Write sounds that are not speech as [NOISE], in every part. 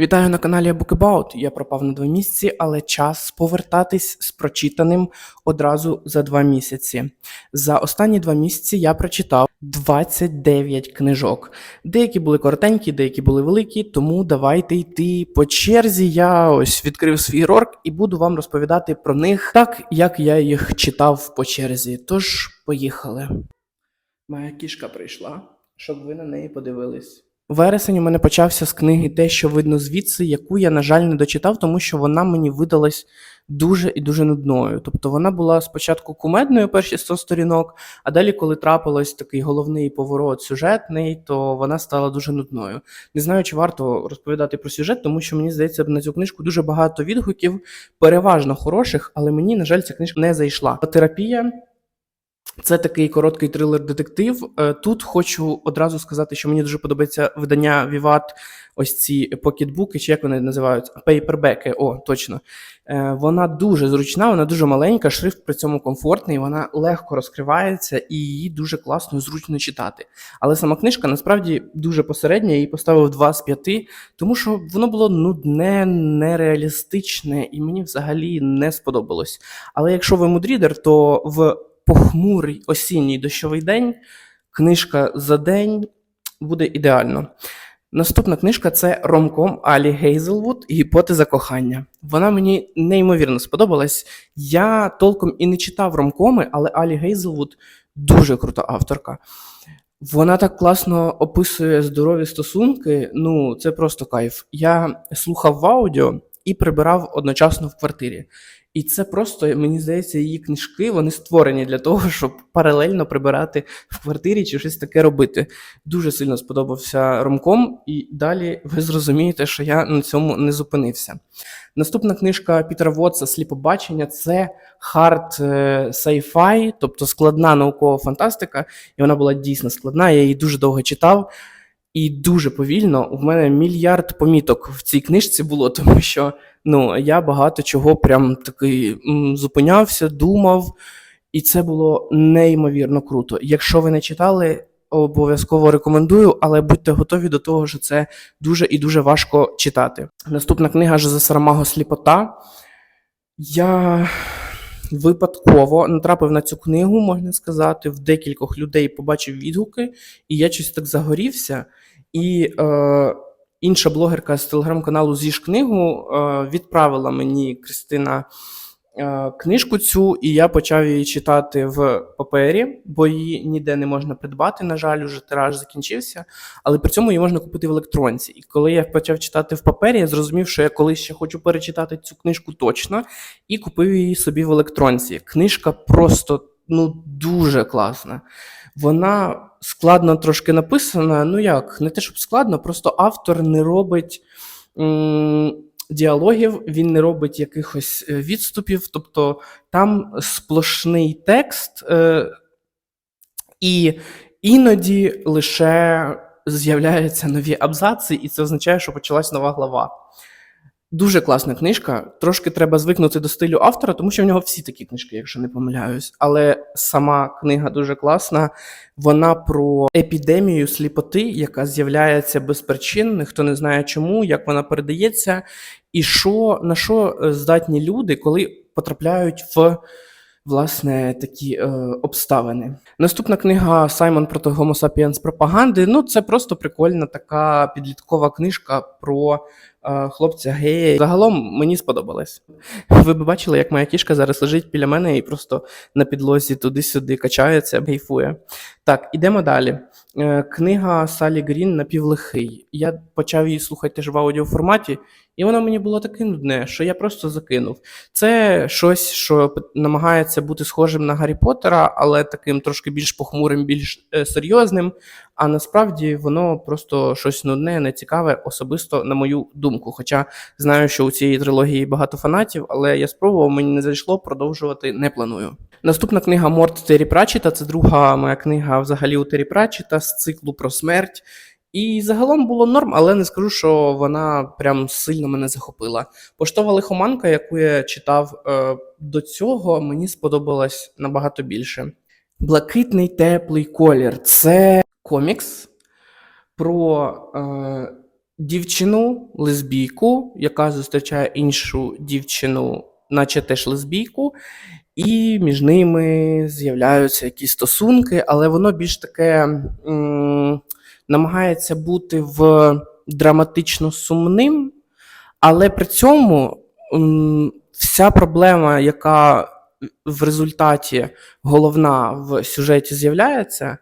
Вітаю на каналі Bookabout. Я пропав на два місяці, але час повертатись з прочитаним одразу за два місяці. За останні два місяці я прочитав 29 книжок. Деякі були коротенькі, деякі були великі, тому давайте йти по черзі. Я ось відкрив свій рорк і буду вам розповідати про них так, як я їх читав по черзі. Тож, поїхали. Моя кішка прийшла, щоб ви на неї подивились. Вересень у мене почався з книги Те, що видно звідси, яку я, на жаль, не дочитав, тому що вона мені видалась дуже і дуже нудною. Тобто вона була спочатку кумедною перші 100 сторінок, а далі, коли трапилось такий головний поворот сюжетний, то вона стала дуже нудною. Не знаю, чи варто розповідати про сюжет, тому що мені здається, на цю книжку дуже багато відгуків, переважно хороших, але мені, на жаль, ця книжка не зайшла. Терапія. Це такий короткий трилер-детектив. Е, Тут хочу одразу сказати, що мені дуже подобається видання Віват, ось ці покетбуки, чи як вони називаються? Пейпербеки. О, точно. Е, Вона дуже зручна, вона дуже маленька, шрифт при цьому комфортний, вона легко розкривається і її дуже класно і зручно читати. Але сама книжка насправді дуже посередня, я її поставив 2 з 5, тому що воно було нудне, нереалістичне і мені взагалі не сподобалось. Але якщо ви мудрідер, то в похмурий осінній дощовий день, книжка за день буде ідеально. Наступна книжка це ромком Алі Гейзелвуд Гіпотеза кохання. Вона мені неймовірно сподобалась. Я толком і не читав ромкоми, але Алі Гейзелвуд дуже крута авторка. Вона так класно описує здорові стосунки. Ну, це просто кайф. Я слухав в аудіо і прибирав одночасно в квартирі. І це просто, мені здається, її книжки вони створені для того, [LAUGHS] щоб паралельно прибирати в квартирі чи щось таке робити. Дуже сильно сподобався ромком, і далі ви зрозумієте, що я на цьому не зупинився. Наступна книжка Пітера Вотса Сліпобачення це хард сайфай, тобто складна наукова фантастика, і вона була дійсно складна. Я її дуже довго читав. І дуже повільно. У мене мільярд поміток в цій книжці було, [LAUGHS] тому що ну, я багато чого прям таки зупинявся, думав, і це було неймовірно круто. Якщо ви не читали, обов'язково рекомендую, але будьте готові до того, що це дуже і дуже важко читати. Наступна книга Жозе Сарамаго Сліпота. Я випадково натрапив на цю книгу, можна сказати, в декількох людей побачив відгуки, і я щось так загорівся. І е, інша блогерка з телеграм-каналу Зіж книгу е, відправила мені Кристина книжку цю, і я почав її читати в папері, бо її ніде не можна придбати. На жаль, уже тираж закінчився, але при цьому її можна купити в електронці. І коли я почав читати в папері, я зрозумів, що я колись ще хочу перечитати цю книжку точно, і купив її собі в електронці. Книжка просто ну дуже класна. Вона складно трошки написана. Ну як, не те, щоб складно, просто автор не робить діалогів, він не робить якихось е, відступів. Тобто там сплошний текст, е, і іноді лише з'являються нові абзаци, і це означає, що почалась нова глава. Дуже класна книжка. Трошки треба звикнути до стилю автора, тому що в нього всі такі книжки, якщо не помиляюсь. Але сама книга дуже класна. Вона про епідемію сліпоти, яка з'являється без причин, ніхто не знає чому, як вона передається, і що на що е, здатні люди, коли потрапляють в. Власне, такі е, обставини. Наступна книга Саймон проти Homo sapiens пропаганди. Ну, це просто прикольна така підліткова книжка про хлопця гея. Загалом мені сподобалось. Ви б бачили, як моя кішка зараз лежить біля мене і просто на підлозі туди-сюди качається, гейфує. Так, ідемо далі. Е, книга Салі Грін напівлихий. Я почав її слухати теж в аудіоформаті, і воно мені було таке нудне, що я просто закинув. Це щось, що намагається бути схожим на Гаррі Поттера, але таким трошки більш похмурим, більш е, серйозним. А насправді воно просто щось нудне, нецікаве, особисто на мою думку. Хоча знаю, що у цієї трилогії багато фанатів, але я спробував, мені не зайшло, продовжувати не планую. Наступна книга Морт Террі Пратчета. Це друга моя книга взагалі у Террі Пратчета з циклу про смерть. І загалом було норм, але не скажу, що вона прям сильно мене захопила. Поштова лихоманка, яку я читав е, до цього, мені сподобалась набагато більше. Блакитний теплий колір це комікс про е, дівчину, лесбійку, яка зустрічає іншу дівчину, наче теж лесбійку, і між ними з'являються якісь стосунки, але воно більш таке м, намагається бути в драматично сумним, але при цьому м, вся проблема, яка в результаті головна в сюжеті з'являється,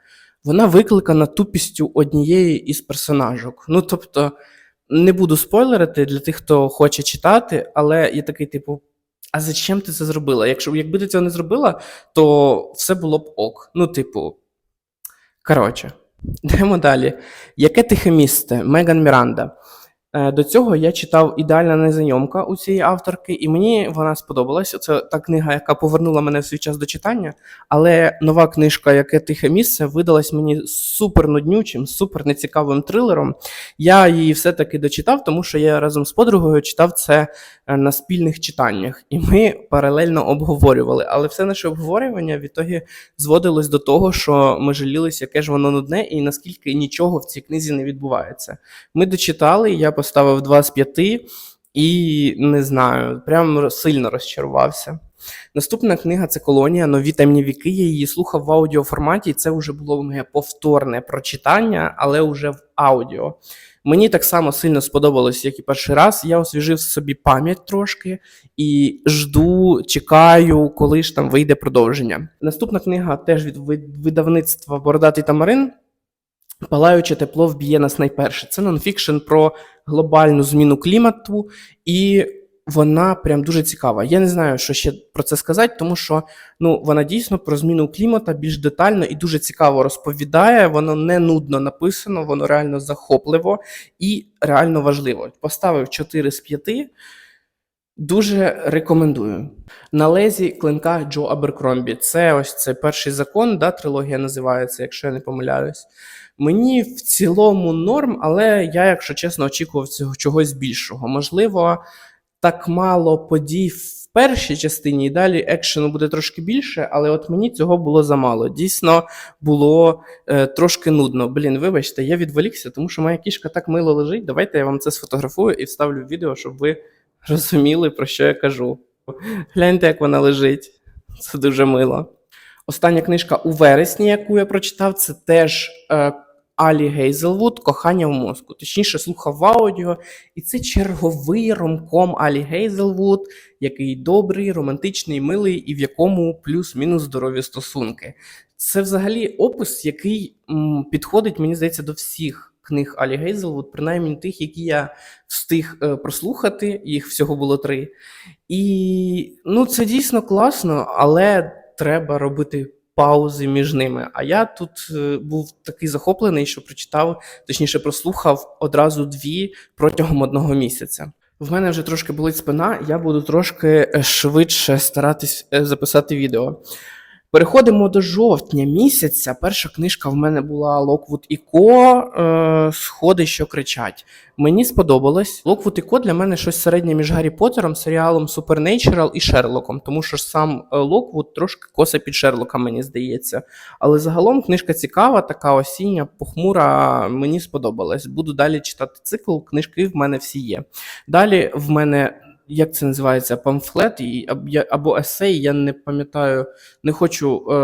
вона викликана тупістю однієї із персонажок. Ну, тобто, не буду спойлерити для тих, хто хоче читати, але я такий, типу, а зачем ти це зробила? Якщо якби ти цього не зробила, то все було б ок. Ну, типу, коротше, [LAUGHS] йдемо далі. Яке тихе місце? Меган Міранда. Е, До цього я читав ідеальна незнайомка у цієї авторки, і мені вона сподобалася. Це та книга, яка повернула мене в свій час до читання. Але нова книжка, яке тихе місце, видалась мені супер нуднючим, супер нецікавим трилером. Я її все-таки дочитав, тому що я разом з подругою читав це на спільних читаннях, і ми паралельно обговорювали. Але все наше обговорювання в ітогі зводилось до того, що ми жалілися, яке ж воно нудне, і наскільки нічого в цій книзі не відбувається. Ми дочитали, я поставив 2 з 5 і не знаю, прям сильно розчарувався. Наступна книга це колонія Нові темні віки. Я її слухав в аудіоформаті, і це вже було моє повторне прочитання, але вже в аудіо. Мені так само сильно сподобалось, як і перший раз. Я освіжив собі пам'ять трошки і жду, чекаю, коли ж там вийде продовження. Наступна книга теж від видавництва Бородатий Тамарин. Палаюче тепло вб'є нас найперше. Це нонфікшн про глобальну зміну клімату, і вона прям дуже цікава. Я не знаю, що ще про це сказати, тому що ну, вона дійсно про зміну клімата більш детально і дуже цікаво розповідає. Воно не нудно написано, воно реально захопливо і реально важливо. Поставив 4 з 5. Дуже рекомендую. На лезі клинка Джо Аберкромбі. Це ось цей перший закон, да, трилогія називається, якщо я не помиляюсь. Мені в цілому норм, але я, якщо чесно, очікував цього чогось більшого. Можливо, так мало подій в першій частині, і далі екшену буде трошки більше, але от мені цього було замало. Дійсно було е, трошки нудно. Блін, вибачте, я відволікся, тому що моя кішка так мило лежить. Давайте я вам це сфотографую і вставлю в відео, щоб ви розуміли, про що я кажу. Гляньте, як вона лежить. Це дуже мило. Остання книжка у вересні, яку я прочитав, це теж е, Алі Гейзелвуд Кохання в мозку. Точніше, слухав аудіо. І це черговий ромком Алі Гейзелвуд, який добрий, романтичний, милий і в якому плюс-мінус здорові стосунки. Це взагалі опис, який м, підходить, мені здається, до всіх книг Алі Гейзелвуд, принаймні тих, які я встиг е, прослухати, їх всього було три. І ну, це дійсно класно, але треба робити паузи між ними. А я тут е, був такий захоплений, що прочитав, точніше, прослухав одразу дві протягом одного місяця. В мене вже трошки болить спина, я буду трошки е, швидше старатись е, записати відео. Переходимо до жовтня місяця. Перша книжка в мене була Локвуд і Ко е, Сходи, що кричать. Мені сподобалось. Локвуд і Ко для мене щось середнє між Гаррі Поттером, серіалом Supernatural і Шерлоком, тому що сам е, Локвуд трошки коса під Шерлока, мені здається. Але загалом книжка цікава, така осіння, похмура. Мені сподобалась. Буду далі читати цикл. Книжки в мене всі є. Далі в мене. Як це називається? Памфлет або есей, я не пам'ятаю, не хочу е,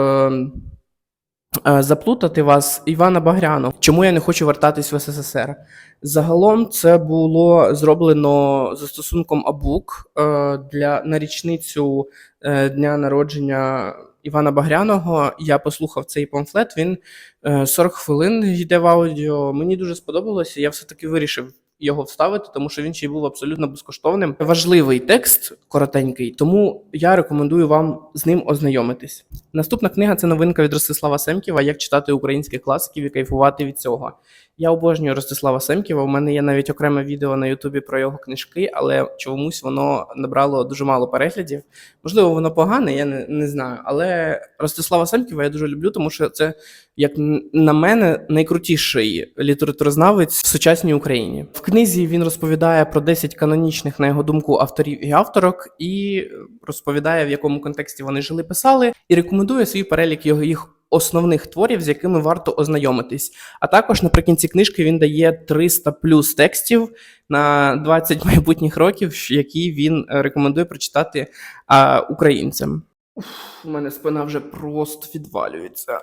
е, заплутати вас. Івана Багряно. Чому я не хочу вертатись в СССР? Загалом це було зроблено застосунком Абук е, для на річницю е, дня народження Івана Багряного. Я послухав цей памфлет. Він е, 40 хвилин йде в аудіо. Мені дуже сподобалося. Я все-таки вирішив його вставити, тому що він ще й був абсолютно безкоштовним. Важливий текст, коротенький, тому я рекомендую вам з ним ознайомитись. Наступна книга це новинка від Ростислава Семківа Як читати українських класиків і кайфувати від цього. Я обожнюю Ростислава Семківа. У мене є навіть окреме відео на Ютубі про його книжки, але чомусь воно набрало дуже мало переглядів. Можливо, воно погане, я не, не знаю. Але Ростислава Семківа я дуже люблю, тому що це, як на мене, найкрутіший літературознавець в сучасній Україні. В книзі він розповідає про 10 канонічних, на його думку, авторів і авторок, і розповідає, в якому контексті вони жили, писали, і рекомендує свій перелік його їх основних творів, з якими варто ознайомитись. А також наприкінці книжки він дає 300 плюс текстів на 20 майбутніх років, які він е, рекомендує прочитати а, українцям. Уф, у мене спина вже просто відвалюється.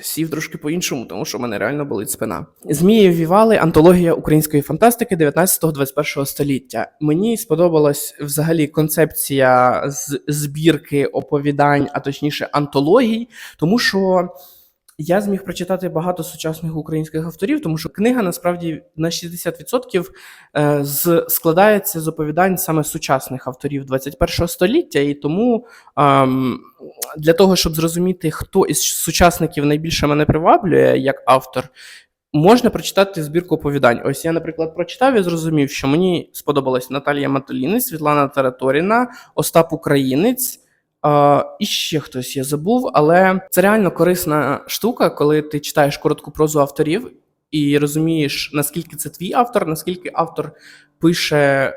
Сів трошки по-іншому, тому що в мене реально болить спина. Змії вівали антологія української фантастики 19-21 століття. Мені сподобалась взагалі концепція збірки оповідань, а точніше антологій, тому що я зміг прочитати багато сучасних українських авторів, тому що книга насправді на 60% е, з, складається з оповідань саме сучасних авторів 21 століття, і тому ем, для того, щоб зрозуміти, хто із сучасників найбільше мене приваблює як автор, можна прочитати збірку оповідань. Ось я, наприклад, прочитав і зрозумів, що мені сподобалась Наталія Матулінець, Світлана Тараторіна, Остап Українець. І ще хтось я забув, але це реально корисна штука, коли ти читаєш коротку прозу авторів і розумієш, наскільки це твій автор, наскільки автор пише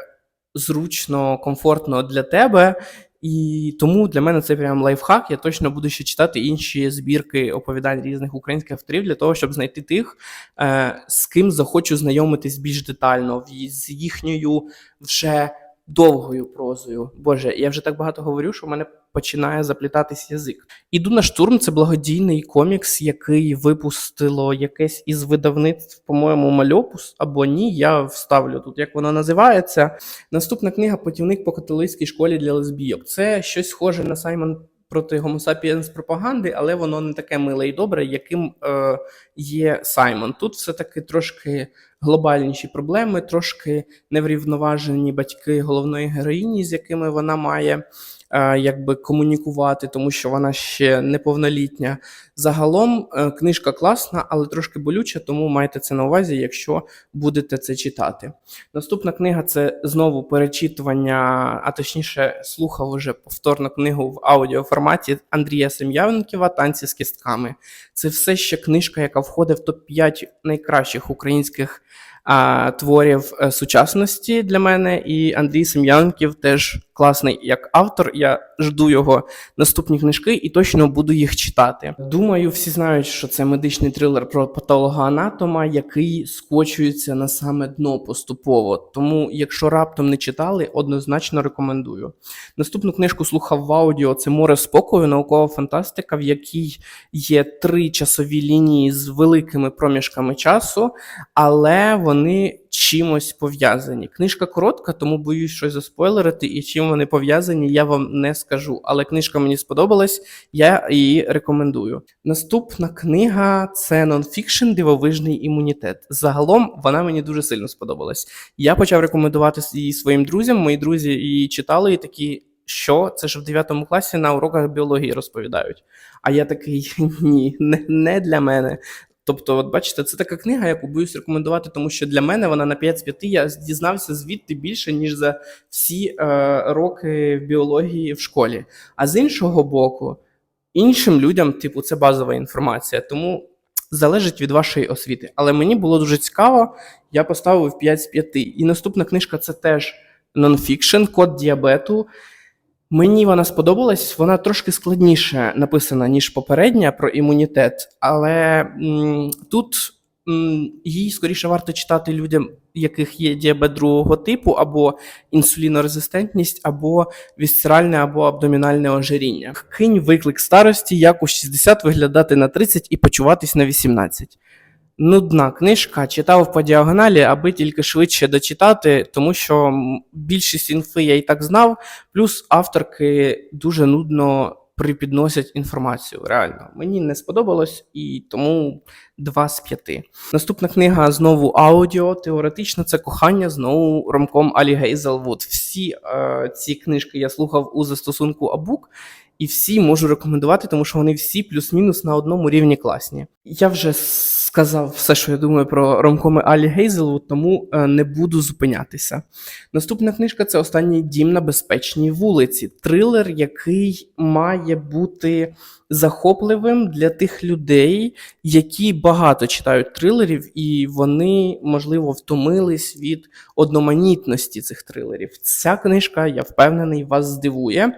зручно, комфортно для тебе. І тому для мене це прям лайфхак. Я точно буду ще читати інші збірки оповідань різних українських авторів для того, щоб знайти тих, е, з ким захочу знайомитись більш детально, з їхньою вже довгою прозою. Боже, я вже так багато говорю, що в мене починає заплітатись язик. Іду на штурм. Це благодійний комікс, який випустило якесь із видавництв, по-моєму, Мальопус або ні. Я вставлю тут, як воно називається. Наступна книга Путівник по католицькій школі для лесбійок. Це щось схоже на Саймон проти Homo sapiens пропаганди, але воно не таке миле і добре, яким е, є Саймон. Тут все-таки трошки глобальніші проблеми, трошки неврівноважені батьки головної героїні, з якими вона має якби комунікувати, тому що вона ще неповнолітня. Загалом е, книжка класна, але трошки болюча, тому майте це на увазі, якщо будете це читати. Наступна книга це знову перечитування, а точніше, слухав уже повторно книгу в аудіоформаті Андрія Сем'явенківа Танці з кістками. Це все ще книжка, яка входить в топ-5 найкращих українських а, творів е, сучасності для мене. І Андрій Сем'янків теж класний як автор. Я жду його наступні книжки і точно буду їх читати. Думаю, всі знають, що це медичний трилер про патологоанатома, який скочується на саме дно поступово. Тому, якщо раптом не читали, однозначно рекомендую. Наступну книжку слухав в аудіо. Це море спокою, наукова фантастика, в якій є три часові лінії з великими проміжками часу, але вони чимось пов'язані. Книжка коротка, тому боюсь щось заспойлерити, і чим вони пов'язані, я вам не скажу. Але книжка мені сподобалась, я її рекомендую. Наступна книга це нонфікшн Дивовижний імунітет. Загалом вона мені дуже сильно сподобалась. Я почав рекомендувати її своїм друзям. Мої друзі її читали і такі. Що це ж в 9 класі на уроках біології розповідають? А я такий [LAUGHS] ні, не для мене. Тобто, от бачите, це така книга, яку боюсь рекомендувати, тому що для мене вона на 5 з 5, я дізнався звідти більше, ніж за всі е, роки біології в школі. А з іншого боку, іншим людям, типу, це базова інформація, тому залежить від вашої освіти. Але мені було дуже цікаво, я поставив 5 з 5. І наступна книжка це теж нонфікшн, код діабету. Мені вона сподобалась, вона трошки складніше написана, ніж попередня про імунітет, але м, тут м, її скоріше варто читати людям, яких є діабет другого типу, або інсулінорезистентність, або вісцеральне, або абдомінальне ожиріння. Кинь виклик старості, як у 60 виглядати на 30 і почуватись на 18. Нудна книжка, читав по діагоналі, аби тільки швидше дочитати, тому що більшість інфи я і так знав, плюс авторки дуже нудно припідносять інформацію. Реально, мені не сподобалось, і тому 2 з 5. Наступна книга знову аудіо. Теоретично це кохання знову ромком Алі Гейзелвуд. Всі е, ці книжки я слухав у застосунку Абук. І всі можу рекомендувати, тому що вони всі плюс-мінус на одному рівні класні. Я вже сказав все, що я думаю про ромкоми Алі Гейзелвуд, тому е, не буду зупинятися. Наступна книжка це останній дім на безпечній вулиці. Трилер, який має бути захопливим для тих людей, які багато читають трилерів, і вони, можливо, втомились від одноманітності цих трилерів. Ця книжка, я впевнений, вас здивує.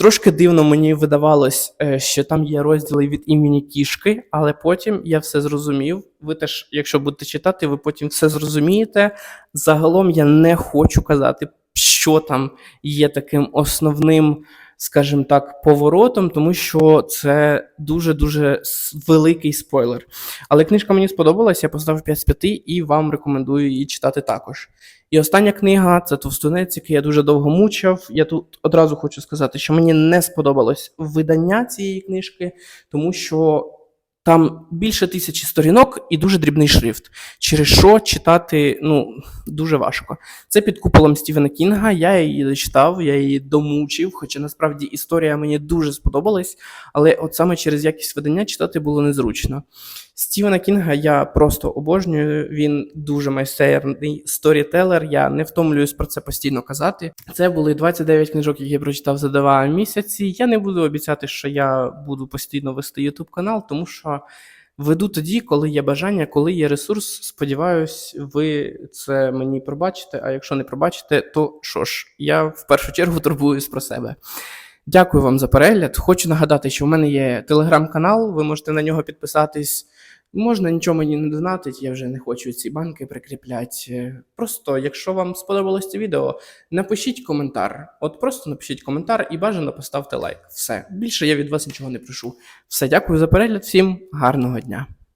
Трошки дивно мені видавалось, е, що там є розділи від імені кішки, але потім я все зрозумів. Ви теж, якщо будете читати, ви потім все зрозумієте. Загалом я не хочу казати, що там є таким основним, скажімо так, поворотом, тому що це дуже-дуже великий спойлер. Але книжка мені сподобалась, я поставив 5 з 5 і вам рекомендую її читати також. І остання книга це Товстунець, який я дуже довго мучив. Я тут одразу хочу сказати, що мені не сподобалось видання цієї книжки, тому що там більше тисячі сторінок і дуже дрібний шрифт, через що читати ну, дуже важко. Це під куполом Стівена Кінга. Я її дочитав, я її домучив, хоча насправді історія мені дуже сподобалась, але от саме через якість видання читати було незручно. Стівена Кінга я просто обожнюю. Він дуже майстерний сторітелер. Я не втомлююсь про це постійно казати. Це були 29 книжок, які я прочитав за два місяці. Я не буду обіцяти, що я буду постійно вести YouTube канал, тому що веду тоді, коли є бажання, коли є ресурс. Сподіваюсь, ви це мені пробачите. А якщо не пробачите, то що ж, я в першу чергу турбуюсь про себе. Дякую вам за перегляд. Хочу нагадати, що в мене є телеграм-канал, ви можете на нього підписатись. Можна нічого мені не донатить, я вже не хочу ці банки прикріпляти. Просто, якщо вам сподобалось це відео, напишіть коментар. От просто напишіть коментар і бажано поставте лайк. Все. Більше я від вас нічого не прошу. Все, дякую за перегляд, всім гарного дня.